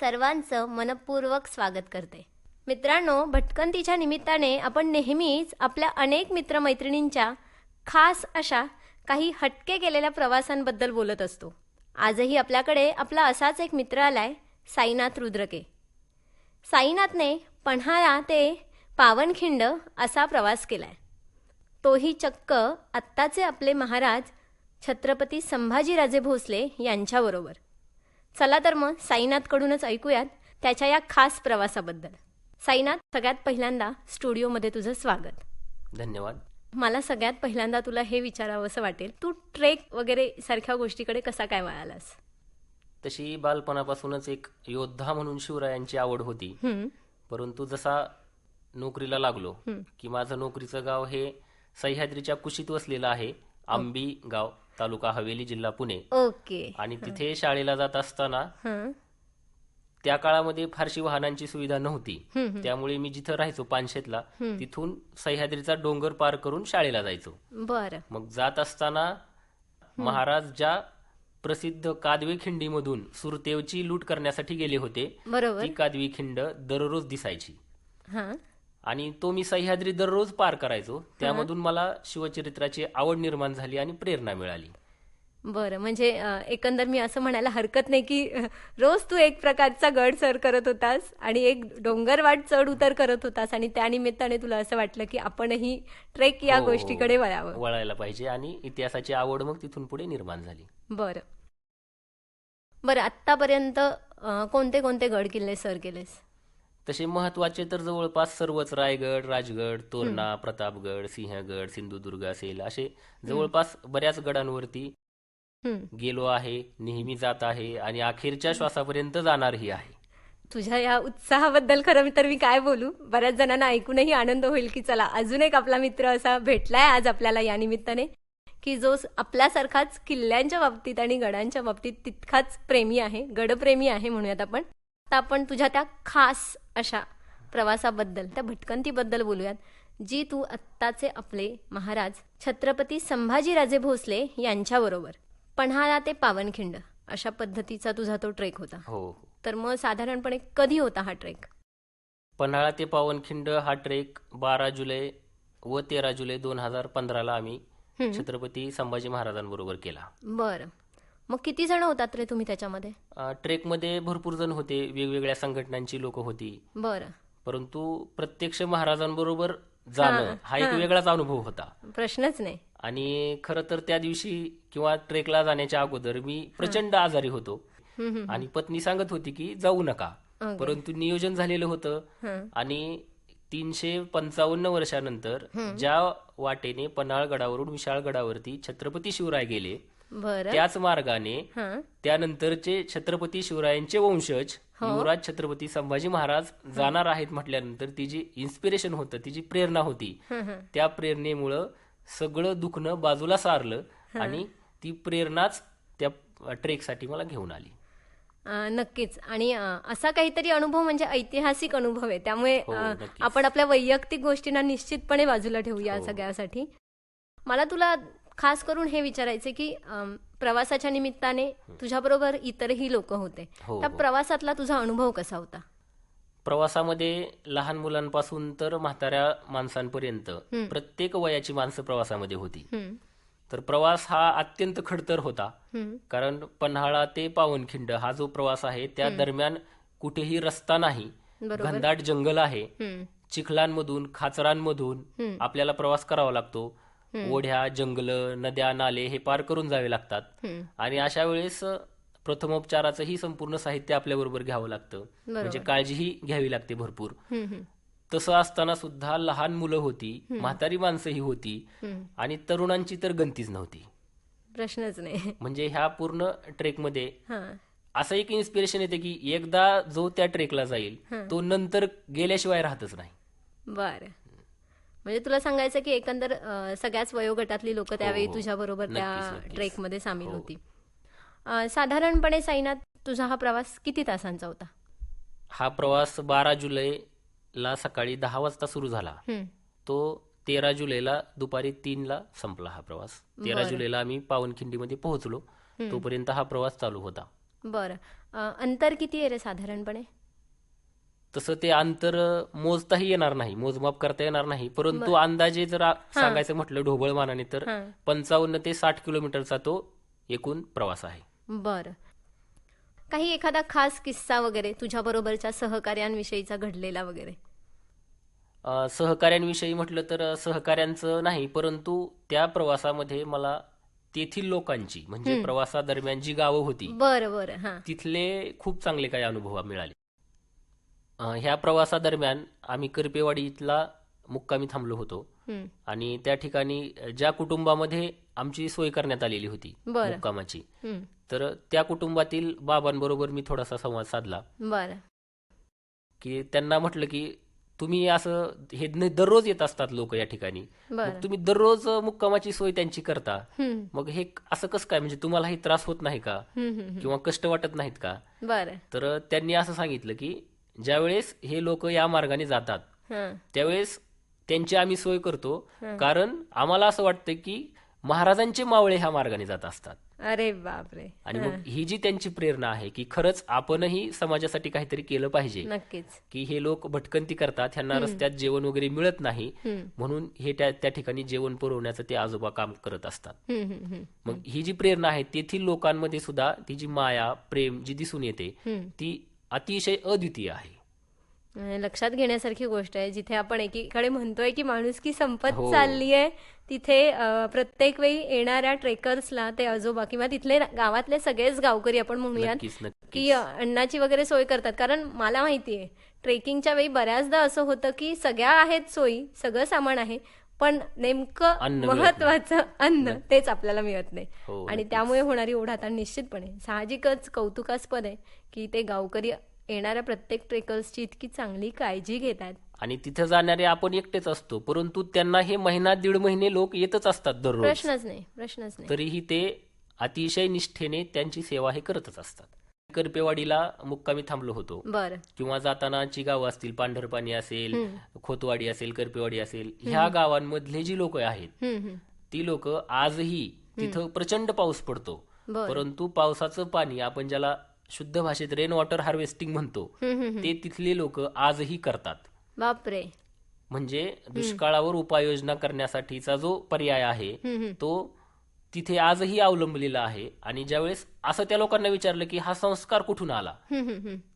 सर्वांचं मनपूर्वक स्वागत करते. मित्रांनो भटकंतीच्या निमित्ताने आपण नेहमीच आपल्या अनेक मित्रमैत्रिणींच्या खास अशा काही हटके केलेल्या प्रवासांबद्दल बोलत असतो. आजही आपल्याकडे आपला असाच एक मित्र आलाय साईनाथ रुद्रके. साईनाथने पन्हाळा ते पावनखिंड असा प्रवास केलाय. तोही चक्क आत्ताचे आपले महाराज छत्रपती संभाजीराजे भोसले यांच्याबरोबर. चला तर मग साईनाथकडूनच ऐकूयात त्याच्या या खास प्रवासाबद्दल. साईनाथ सगळ्यात पहिल्यांदा स्टुडिओमध्ये तुझं स्वागत. धन्यवाद. मला सगळ्यात पहिल्यांदा तुला हे विचारावंसं वाटेल तू ट्रेक वगैरे सारख्या गोष्टीकडे कसा काय वळालास? तशी बालपणापासूनच एक योद्धा म्हणून शिवरायांची आवड होती. परंतु जसा नोकरीला लागलो की माझं नोकरीचं गाव हे सह्याद्रीच्या कुशीत वसलेलं आहे आंबी गाव. तालुका हवेली जिल्हा पुणे. ओके. आणि तिथे शाळेला जात असताना हं, त्या काळामध्ये फारशी वाहनांची सुविधा नव्हती. त्यामुळे मी जिथं राहायचो पानशेतला तिथून सह्याद्रीचा डोंगर पार करून शाळेला जायचो. बरं. मग जात असताना महाराज ज्या प्रसिद्ध कादवे खिंडीमधून सुरतेवची लूट करण्यासाठी गेले होते बरोबर. ती कादवी खिंड दररोज दिसायची. हां. आणि तो मी सह्याद्री दररोज पार करायचो. त्यामधून मला शिवचरित्राची आवड निर्माण झाली आणि प्रेरणा मिळाली. बरं म्हणजे एकंदर मी असं म्हणायला हरकत नाही की रोज तू एक प्रकारचा गड सर करत होतास आणि एक डोंगरवाट चढ उतर करत होतास आणि त्या निमित्ताने तुला असं वाटलं की आपणही ट्रेक या हो, गोष्टीकडे वळावं. वळायला पाहिजे आणि इतिहासाची आवड मग तिथून पुढे निर्माण झाली. बरं. बरं आत्तापर्यंत अ, कोणते कोणते गड किल्ले सर केलेस? तसे महत्त्वाचे तर जवळपास सर्वच रायगड राजगड तोरणा प्रतापगड सिंहगड सिंधुदुर्ग असेल असे जवळपास बऱ्याच गडांवरती. गेलो आहे नेहमी जात आहे आणि अखेरच्या श्वासापर्यंत जाणारही आहे. तुझ्या या उत्साहाबद्दल खरं तर मी काय बोलू? बऱ्याच जणांना ऐकूनही आनंद होईल की चला अजून एक आपला मित्र असा भेटलाय आज आपल्याला या निमित्ताने की जो आपल्यासारखाच किल्ल्यांच्या बाबतीत आणि गडांच्या बाबतीत तितकाच प्रेमी आहे गडप्रेमी आहे म्हणूयात आपण. आता आपण तुझ्या त्या खास अशा प्रवासाबद्दल त्या भटकंतीबद्दल बोलूयात जी तू आत्ताचे आपले महाराज छत्रपती संभाजीराजे भोसले यांच्याबरोबर पन्हाळा ते पावनखिंड अशा पद्धतीचा तुझा तो ट्रेक होता. हो. तर मग साधारणपणे कधी होता हा ट्रेक? पन्हाळा ते पावनखिंड हा ट्रेक बारा जुलै व तेरा जुलै दोन हजार पंधराला आम्ही छत्रपती संभाजी महाराजांबरोबर केला. बरं. मग किती जण होतात रे तुम्ही त्याच्यामध्ये? ट्रेकमध्ये भरपूर जण होते वेगवेगळ्या संघटनांची लोक होती. बरं. परंतु प्रत्यक्ष महाराजांबरोबर जाणं हा एक वेगळाच अनुभव होता. प्रश्नच नाही. आणि खरं तर त्या दिवशी किंवा ट्रेकला जाण्याच्या अगोदर मी प्रचंड आजारी होतो. आणि पत्नी सांगत होती की जाऊ नका. परंतु नियोजन झालेलं होतं. आणि तीनशे पंचावन्न वर्षानंतर ज्या वाटेने पन्हाळ गडावरून विशाळ गडावरती छत्रपती शिवराय गेले बरं. त्याच मार्गाने हां. त्यानंतरचे छत्रपती शिवरायांचे वंशज युवराज छत्रपती संभाजी महाराज जाणार आहेत म्हटल्यानंतर ती जी इन्स्पिरेशन होतं ती जी प्रेरणा होती त्या प्रेरणेमुळं सगळं दुखणं बाजूला सारलं आणि ती प्रेरणाच त्या ट्रेकसाठी मला घेऊन आली. नक्कीच. आणि असा काहीतरी अनुभव म्हणजे ऐतिहासिक अनुभव आहे. त्यामुळे हो. आपण आपल्या वैयक्तिक गोष्टींना निश्चितपणे बाजूला ठेवू या हो. सगळ्यासाठी. मला तुला खास करून हे विचारायचे की प्रवासाच्या निमित्ताने तुझ्याबरोबर इतरही लोक होते. हो, त्या हो. प्रवासातला तुझा अनुभव कसा होता? प्रवासामध्ये लहान मुलांपासून तर म्हाताऱ्या माणसांपर्यंत प्रत्येक वयाची माणसं प्रवासामध्ये होती. तर प्रवास हा अत्यंत खडतर होता. कारण पन्हाळा ते पावनखिंड हा जो प्रवास आहे त्या दरम्यान कुठेही रस्ता नाही. घनदाट जंगल आहे. चिखलांमधून खाचरांमधून आपल्याला प्रवास करावा लागतो. ओढ्या जंगल नद्या नाले हे पार करून जावे लागतात. आणि अशा वेळेस प्रथमोपचाराचंही संपूर्ण साहित्य आपल्याबरोबर घ्यावं लागतं. म्हणजे काळजीही घ्यावी लागते भरपूर. तसं असताना सुद्धा लहान मुलं होती म्हातारी माणसंही होती हं. आणि तरुणांची तर गंतीच नव्हती. प्रश्नच नाही. म्हणजे ह्या पूर्ण ट्रेकमध्ये असं एक इन्स्पिरेशन येते की एकदा जो त्या ट्रेकला जाईल तो नंतर गेल्याशिवाय राहतच नाही. बर. म्हणजे तुला सांगायचं की एकंदर सगळ्याच वयोगटातली लोक त्यावेळी हो. तुझ्या बरोबर त्या. ट्रेकमध्ये सामील हो. होती. साधारणपणे साईनाथ तुझा हा प्रवास किती तासांचा होता? हा प्रवास बारा जुलैला सकाळी दहा वाजता सुरू झाला. हं, तो तेरा जुलैला दुपारी तीनला संपला हा प्रवास. तेरा जुलैला आम्ही पावनखिंडीमध्ये पोहोचलो. तोपर्यंत हा प्रवास चालू होता. बरं. अंतर किती आहे रे साधारणपणे? तसं ते अंतर मोजताही येणार नाही मोजमाप करता येणार नाही. परंतु अंदाजे जर आ- सांगायचं म्हटलं ढोबळ मानाने तर हां. पंचावन्न ते साठ किलोमीटरचा तो एकूण प्रवास आहे. बरं. काही एखादा खास किस्सा वगैरे तुझ्या बरोबरच्या सहकार्यांविषयीचा घडलेला वगैरे? अ, सहकाऱ्यांविषयी म्हटलं तर अ, सहकाऱ्यांचं नाही परंतु त्या प्रवासामध्ये मला तेथील लोकांची म्हणजे प्रवासादरम्यान जी गावं होती बरं बरं. हां. तिथले खूप चांगले काही अनुभव मिळाले. ह्या प्रवासादरम्यान आम्ही करपेवाडी इथला मुक्कामी थांबलो होतो हं. आणि त्या ठिकाणी ज्या कुटुंबामध्ये आमची सोय करण्यात आलेली होती बरं. मुक्कामाची हं. तर त्या कुटुंबातील बाबांबरोबर मी थोडासा संवाद साधला बरं की त्यांना म्हटलं की तुम्ही असं हे न- दररोज येत असतात लोक या ठिकाणी बरं तुम्ही दररोज मुक्कामाची सोय त्यांची करता हं. मग हे असं कसं काय म्हणजे तुम्हालाही त्रास होत नाही का हं, हं, किंवा कष्ट वाटत नाहीत का हं. बरं तर त्यांनी असं सांगितलं की ज्यावेळेस हे लोक या मार्गाने जातात त्यावेळेस त्यांची आम्ही सोय करतो. कारण आम्हाला असं वाटतं की महाराजांचे मावळे ह्या मार्गाने जात असतात. अरे बापरे. आणि मग ही. जी त्यांची प्रेरणा आहे की खरंच आपणही समाजासाठी काहीतरी केलं पाहिजे. नक्कीच. की हे लोक भटकंती करतात ह्यांना रस्त्यात जेवण वगैरे मिळत नाही. म्हणून हे त्या त्या ठिकाणी जेवण पुरवण्याचं ते आजोबा काम करत असतात. मग ही जी प्रेरणा आहे तेथील लोकांमध्ये सुद्धा ती जी माया प्रेम जी दिसून येते. ती अतिशय अद्वितीय आहे. लक्षात घेण्यासारखी गोष्ट आहे जिथे आपण एकीकडे म्हणतोय की माणुसकी संपत हो. चालली आहे तिथे प्रत्येक वेळी येणाऱ्या ट्रेकर्सला ते आजोबा किंवा तिथले गावातले सगळेच गावकरी आपण म्हणूयात की अन्नाची वगैरे सोय करतात. कारण मला माहिती आहे ट्रेकिंगच्या वेळी बऱ्याचदा असं होतं की सगळ्या आहेत सोयी सगळं सामान आहे पण नेमकं महत्वाचं अन्न तेच आपल्याला मिळत नाही. हो, आणि त्यामुळे होणारी ओढाताण निश्चितपणे साहजिकच कौतुकास्पद आहे की ते गावकरी येणाऱ्या प्रत्येक ट्रेकर्सची इतकी चांगली काळजी घेतात. आणि तिथे जाणारे आपण एकटेच असतो परंतु त्यांना हे महिना दीड महिने लोक येतच असतात दररोज. प्रश्नच नाही प्रश्नच नाही. तरीही ते अतिशय निष्ठेने त्यांची सेवा हे करतच असतात. करपेवाडीला मुक्कामी थांबलो होतो. बरं. किंवा जातानाची गावं असतील पांढरपाणी असेल खोतवाडी असेल करपेवाडी असेल ह्या गावांमधले जी लोक आहेत. ती लोक आजही तिथं प्रचंड पाऊस पडतो. परंतु पावसाचं पाणी आपण ज्याला शुद्ध भाषेत रेन वॉटर हार्वेस्टिंग म्हणतो ते तिथले लोक आजही करतात. बापरे. म्हणजे दुष्काळावर उपाययोजना करण्यासाठीचा जो पर्याय आहे. तो तिथे आजही अवलंबलेला आहे. आणि ज्यावेळेस असं त्या लोकांना विचारलं की हा संस्कार कुठून आला.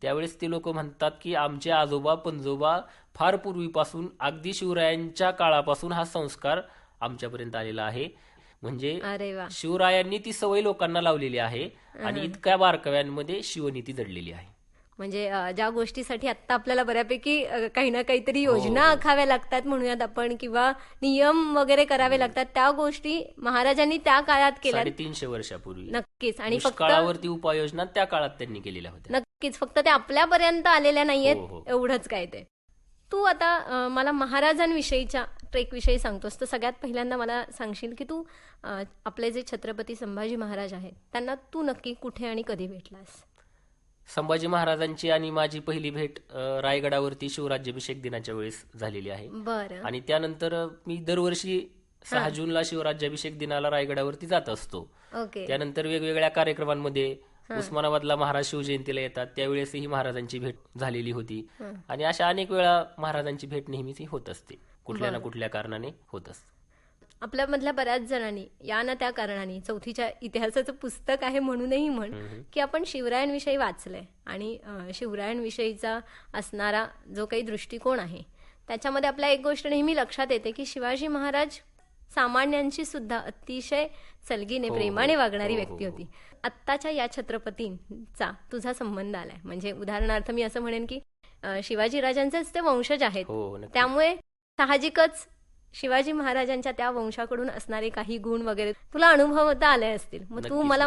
त्यावेळेस ते लोक म्हणतात की आमचे आजोबा पंजोबा फार पूर्वीपासून अगदी शिवरायांच्या काळापासून हा संस्कार आमच्यापर्यंत आलेला आहे. म्हणजे शिवरायांनी ती सवय लोकांना लावलेली आहे. आणि इतक्या बारकव्यांमध्ये शिवनीती दडलेली आहे. म्हणजे ज्या गोष्टीसाठी आता आपल्याला बऱ्यापैकी काही ना काहीतरी योजना आखाव्या लागतात म्हणूयात आपण किंवा नियम वगैरे करावे लागतात त्या गोष्टी महाराजांनी त्या काळात केल्या साडेतीनशे वर्षापूर्वी. नक्कीच. आणि फक्त उपाययोजना त्या काळात त्यांनी केलेल्या होत्या. नक्कीच. फक्त ते आपल्यापर्यंत आलेल्या हो, नाहीयेत हो. एवढंच काय ते. तू आता मला महाराजांविषयीच्या ट्रेकविषयी सांगतोस तर सगळ्यात पहिल्यांदा मला सांगशील की तू आपले जे छत्रपती संभाजी महाराज आहेत त्यांना तू नक्की कुठे आणि कधी भेटलास? संभाजी महाराजांची आणि माझी पहिली भेट रायगडावरती शिवराज्याभिषेक दिनाच्या वेळेस झालेली आहे. बरं. आणि त्यानंतर मी दरवर्षी सहा जूनला शिवराज्याभिषेक दिनाला रायगडावरती जात असतो. ओके. त्यानंतर वेगवेगळ्या कार्यक्रमांमध्ये उस्मानाबादला महाराज शिवजयंतीला येतात. त्यावेळेसही महाराजांची भेट झालेली होती. आणि अशा अनेक वेळा महाराजांची भेट नेहमीच होत असते. कुठल्या ना कुठल्या कारणाने होत असते. आपल्यामधल्या बऱ्याच जणांनी या ना त्या कारणाने चौथीच्या इतिहासाचं पुस्तक आहे म्हणूनही म्हण की आपण शिवरायांविषयी वाचलंय. आणि शिवरायांविषयीचा असणारा जो काही दृष्टिकोन आहे त्याच्यामध्ये आपल्या एक गोष्ट नेहमी लक्षात येते की शिवाजी महाराज सामान्यांशी सुद्धा अतिशय सलगीने हो, प्रेमाने हो. वागणारी हो, व्यक्ती होती. आत्ताच्या या छत्रपतींचा तुझा संबंध आलाय. म्हणजे उदाहरणार्थ मी असं म्हणेन की शिवाजी राजांचेच ते वंशज आहेत. त्यामुळे साहजिकच शिवाजी महाराजांच्या त्या वंशाकडून असणारे काही गुण वगैरे तुला अनुभवता आले असतील. मग तू मला.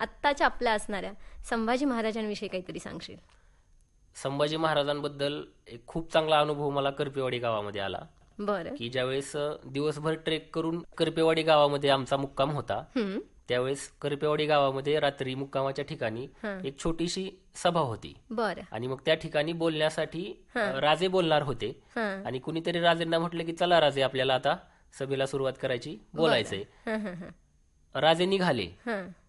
आत्ताच्या आपल्या असणाऱ्या संभाजी महाराजांविषयी काहीतरी सांगशील. संभाजी महाराजांबद्दल एक खूप चांगला अनुभव मला करपेवाडी गावामध्ये आला. बरं. की ज्यावेळेस दिवसभर ट्रेक करून करपेवाडी गावामध्ये आमचा मुक्काम होता. त्यावेळेस करपेवाडी गावामध्ये रात्री मुक्कामाच्या ठिकाणी. एक छोटीशी सभा होती. बरं. आणि मग त्या ठिकाणी बोलण्यासाठी राजे बोलणार होते. आणि कुणीतरी राजेंना म्हटलं की चला राजे आपल्याला आता सभेला सुरुवात करायची बोलायचंय. राजे निघाले.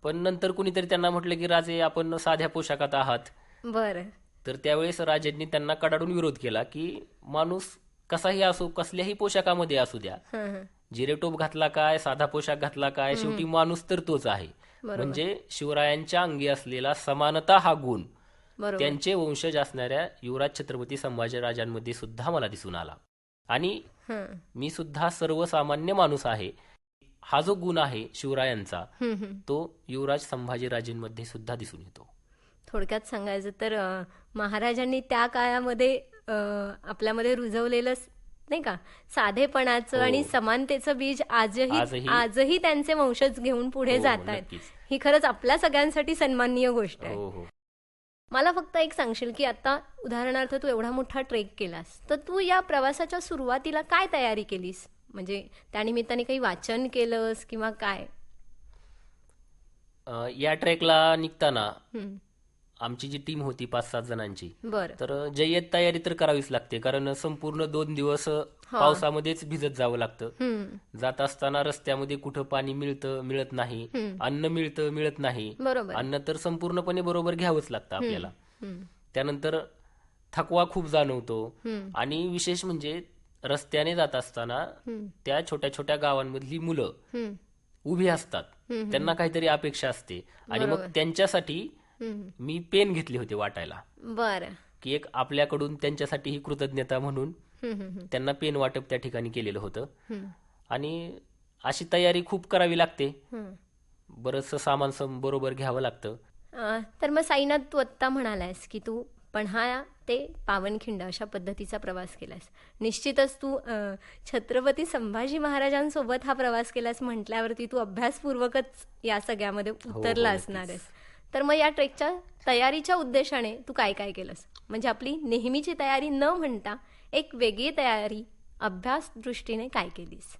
पण नंतर कुणीतरी त्यांना म्हटलं की राजे आपण साध्या पोशाखात आहात. बरं. तर त्यावेळेस राजांनी त्यांना कडाडून विरोध केला की माणूस कसाही असो कसल्याही पोशाखामध्ये असू द्या. जिरेटोप घातला काय साधा पोशाख घातला काय शेवटी माणूस तर तोच आहे. म्हणजे शिवरायांच्या अंगी असलेला समानता हा गुण. त्यांचे वंशज असणाऱ्या युवराज छत्रपती संभाजीराजांमध्ये सुद्धा मला दिसून आला. आणि मी सुद्धा सर्वसामान्य माणूस आहे. हा जो गुण आहे शिवरायांचा तो युवराज संभाजीराजेंमध्ये सुद्धा दिसून येतो. थोडक्यात सांगायचं तर महाराजांनी त्या काळामध्ये आपल्यामध्ये रुजवलेलं नाही का? साधेपणाचं हो. आणि समानतेचं बीज आजही आजही- त्यांचे वंशज घेऊन पुढे हो, हो, जात आहेत. ही खरंच आपल्या सगळ्यांसाठी सन्माननीय गोष्ट आहे. हो हो. मला फक्त एक सांगशील की आता उदाहरणार्थ तू एवढा मोठा ट्रेक केलास तर तू या प्रवासाच्या सुरुवातीला काय तयारी केलीस? म्हणजे त्यानिमित्ताने काही वाचन केलंस किंवा काय? या ट्रेकला निघताना हं, आमची जी टीम होती पाच सात जणांची बरं. तर जय्यत तयारी तर करावीच लागते कारण संपूर्ण दोन दिवस पावसामध्येच भिजत जावं लागतं. जात असताना रस्त्यामध्ये कुठं पाणी मिळतं मिळत नाही अन्न मिळतं मिळत नाही अन्न तर संपूर्णपणे बरोबर घ्यावंच लागतं आपल्याला. त्यानंतर थकवा खूप जाणवतो आणि विशेष म्हणजे रस्त्याने जात असताना त्या छोट्या छोट्या गावांमधली मुलं उभी असतात. त्यांना काहीतरी अपेक्षा असते आणि मग त्यांच्यासाठी. मी पेन घेतले होते वाटायला. बरं. की एक आपल्याकडून त्यांच्यासाठी ही कृतज्ञता म्हणून हं, हं, हं, त्यांना पेन वाटप त्या ठिकाणी केलेलं होतं. हं, आणि अशी तयारी खूप करावी लागते. हं. बरंचसं सामान सम बरोबर घ्यावं लागतं. तर मग साईनाथ तू आत्ता म्हणालायस की तू पन्हाळा ते पावनखिंड अशा पद्धतीचा प्रवास केलास निश्चितच तू छत्रपती संभाजी महाराजांसोबत हा प्रवास केलास म्हटल्यावरती तू अभ्यासपूर्वकच या सगळ्यामध्ये उतरला असणार आहेस तर मग या ट्रेकच्या तयारीच्या उद्देशाने तू काय काय केलंस? म्हणजे आपली नेहमीची तयारी न म्हणता एक वेगळी तयारी अभ्यास दृष्टीने काय केलीस?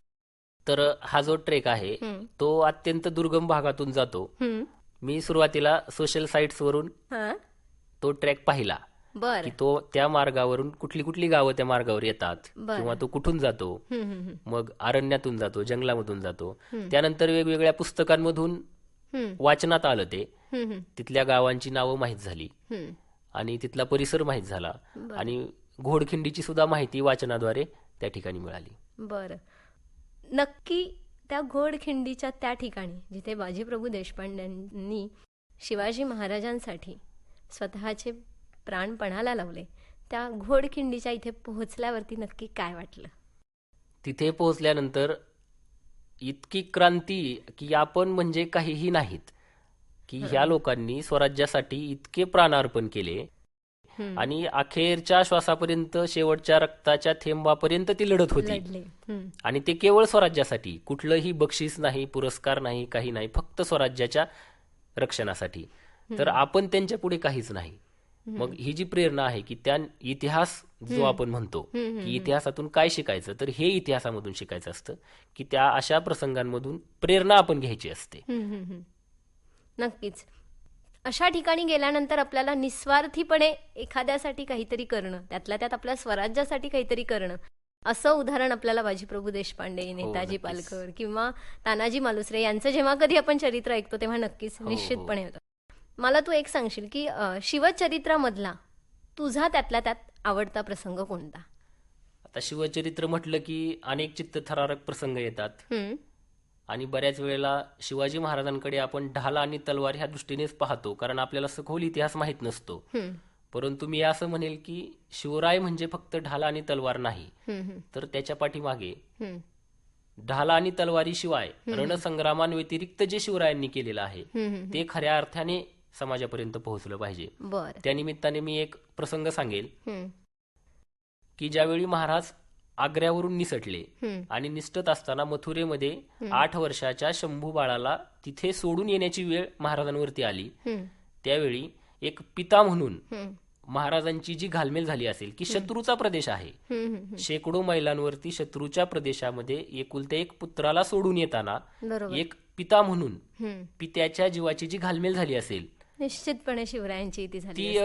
तर हा जो ट्रेक आहे तो अत्यंत दुर्गम भागातून जातो. मी सुरुवातीला सोशल साईट्स वरून तो ट्रॅक पाहिला बरं. की तो त्या मार्गावरून कुठली कुठली गावं त्या मार्गावर येतात. किंवा तो कुठून जातो? मग अरण्यातून जातो जंगलामधून जातो. त्यानंतर वेगवेगळ्या पुस्तकांमधून वाचनात आलं ते. तिथल्या गावांची नावं माहीत झाली. आणि तिथला परिसर माहीत झाला. आणि घोडखिंडीची सुद्धा माहिती वाचनाद्वारे त्या ठिकाणी मिळाली. बरं. नक्की त्या घोडखिंडीच्या त्या ठिकाणी जिथे बाजीप्रभू देशपांड्यांनी शिवाजी महाराजांसाठी स्वतःचे प्राण पणाला लावले त्या घोडखिंडीच्या इथे पोहोचल्यावरती नक्की काय वाटलं? तिथे पोहोचल्यानंतर इतकी क्रांती की आपण म्हणजे काहीही नाहीत. की ह्या लोकांनी स्वराज्यासाठी इतके प्राणार्पण केले. आणि अखेरच्या श्वासापर्यंत शेवटच्या रक्ताच्या थेंबापर्यंत ती लढत होती. आणि ते केवळ स्वराज्यासाठी कुठलंही बक्षीस नाही पुरस्कार नाही काही नाही फक्त स्वराज्याच्या रक्षणासाठी. तर आपण त्यांच्या पुढे काहीच नाही. मग ही जी प्रेरणा आहे की त्या इतिहास जो आपण म्हणतो की इतिहासातून काय शिकायचं तर हे इतिहासामधून शिकायचं असतं की त्या अशा प्रसंगांमधून प्रेरणा आपण घ्यायची असते. नक्कीच. अशा ठिकाणी गेल्यानंतर आपल्याला निस्वार्थीपणे एखाद्यासाठी काहीतरी करणं त्यातल्या त्यात आपल्या स्वराज्यासाठी काहीतरी करणं असं उदाहरण आपल्याला बाजीप्रभू देशपांडे नेताजी नक्कीच. पालकर किंवा तानाजी मालुसरे यांचं जेव्हा कधी आपण चरित्र ऐकतो तेव्हा नक्कीच हो, निश्चितपणे होतं. मला तू एक सांगशील की शिवचरित्रामधला तुझा त्यातल्या त्यात आवडता प्रसंग कोणता? आता शिवचरित्र म्हटलं की अनेक चित्तथरारक प्रसंग येतात. हं, आणि बऱ्याच वेळेला शिवाजी महाराजांकडे आपण ढाल आणि तलवार ह्या दृष्टीनेच पाहतो कारण आपल्याला सखोल इतिहास माहीत नसतो. परंतु मी असं म्हणेल की शिवराय म्हणजे फक्त ढाल आणि तलवार नाही. तर त्याच्या पाठीमागे ढाल आणि तलवारीशिवाय रणसंग्रामांव्यतिरिक्त जे शिवरायांनी केलेलं आहे. ते खऱ्या अर्थाने समाजापर्यंत पोहोचलं पाहिजे. बरं. त्या निमित्ताने मी एक प्रसंग सांगेल. की ज्यावेळी महाराज आग्र्यावरून निसटले. आणि निसटत असताना मथुरेमध्ये आठ वर्षाच्या शंभू बाळाला तिथे सोडून येण्याची वेळ महाराजांवरती आली. त्यावेळी एक पिता म्हणून महाराजांची जी घालमेल झाली असेल की शत्रूचा प्रदेश आहे. शेकडो मैलांवरती शत्रूच्या प्रदेशामध्ये एकुलत्या एक पुत्राला सोडून येताना एक पिता म्हणून. पित्याच्या जीवाची जी घालमेल झाली असेल निश्चितपणे शिवरायांची ती